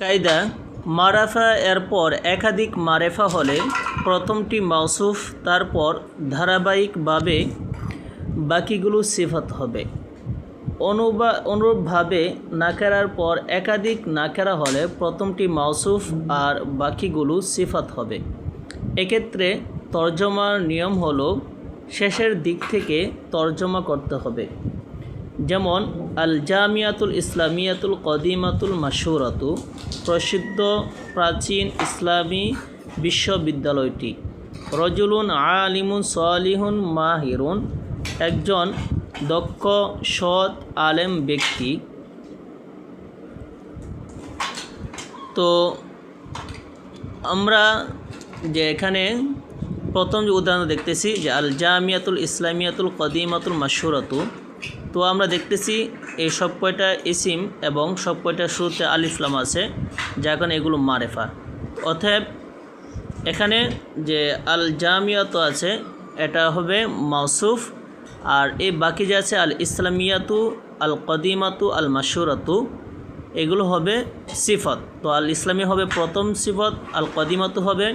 কায়দা, মারাফা এরপর একাধিক মারেফা হলে প্রথমটি মাউসুফ তারপর ধারাবাহিকভাবে বাকিগুলো সিফাত হবে। অনুবা, অনুরূপভাবে নাকেরার পর একাধিক নাকেরা হলে প্রথমটি মাউসুফ আর বাকিগুলো সিফাত হবে। এক্ষেত্রে তর্জমার নিয়ম হলো শেষের দিক থেকে তর্জমা করতে হবে। যেমন আল জামিয়াতুল ইসলামিয়াতুল কদিমাতুল মাসুরাতু প্রসিদ্ধ প্রাচীন ইসলামী বিশ্ববিদ্যালয়টি। রজুলুন আলিমুন সালিহুন মাহিরুন, একজন দক্ষ, সৎ, আলেম ব্যক্তি। তো আমরা যে এখানে প্রথম যে উদাহরণ দেখতেছি যে আল জামিয়াতুল ইসলামিয়াতুল কদিমাতুল মাসুরাতু তো আমরা দেখতেছি এই সব কয়টা ইসিম এবং সব কয়টা শুরুতে আল ইসলাম আছে যা কারণে এগুলো মারেফা। অতএব এখানে যে আল জামিয়াত আছে, এটা হবে মাউসুফ, আর এই বাকি যে আছে আল ইসলামিয়াতু আল কদিমাতু আল মাসুরাতু এগুলো হবে সিফত। তো আল ইসলামী হবে প্রথম সিফত আল কদিমাতু হবে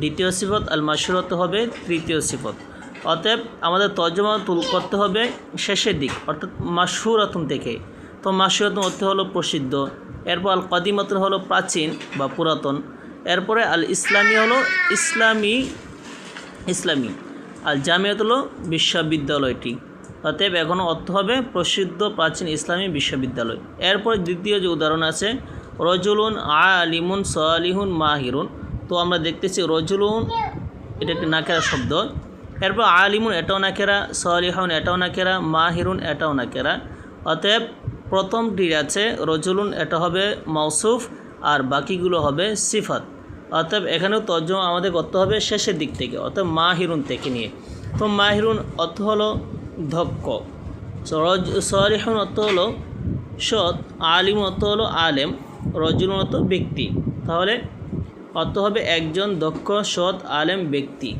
দ্বিতীয় সিফত আল মাসুরাতু হবে তৃতীয় সিফত। অতএব আমাদের তর্জমা তুল করতে হবে শেষের দিক, অর্থাৎ মাসুরাতুন থেকে। তো মাসুরাতুন অর্থ হলো প্রসিদ্ধ। এরপর আল কদিমাতুন হলো প্রাচীন বা পুরাতন। এরপরে আল ইসলামী হলো ইসলামী ইসলামী। আর জামিয়াত হলো বিশ্ববিদ্যালয়টি। অতএব এখনও অর্থ হবে প্রসিদ্ধ প্রাচীন ইসলামী বিশ্ববিদ্যালয়। এরপর দ্বিতীয় যে উদাহরণ আছে, রজুলুন আলিমুন সালিহুন মাহিরুন। তো আমরা দেখতেছি রজুলুন, এটা একটি নাকেরা শব্দ। এরপর আলিমুন এটাও নাকেরা সালিহুন এটাও নাকেরা মাহিরুন এটাও নাকেরা অতএব প্রথমটি আছে, রজুলুন এটা হবে মৌসুফ আর বাকিগুলো হবে সিফাত। অতএব এখানেও তর্জমা আমাদের করতে হবে শেষের দিক থেকে অর্থাৎ মাহিরুন থেকে নিয়ে। তো মাহিরুন অর্থ হলো ধক্ষ সরিহুন অর্থ হলো সৎ আলিম অর্থ হলো আলেম, রজুলুন অর্থ ব্যক্তি। তাহলে অর্থ হবে একজন দক্ষ, সৎ, আলেম ব্যক্তি।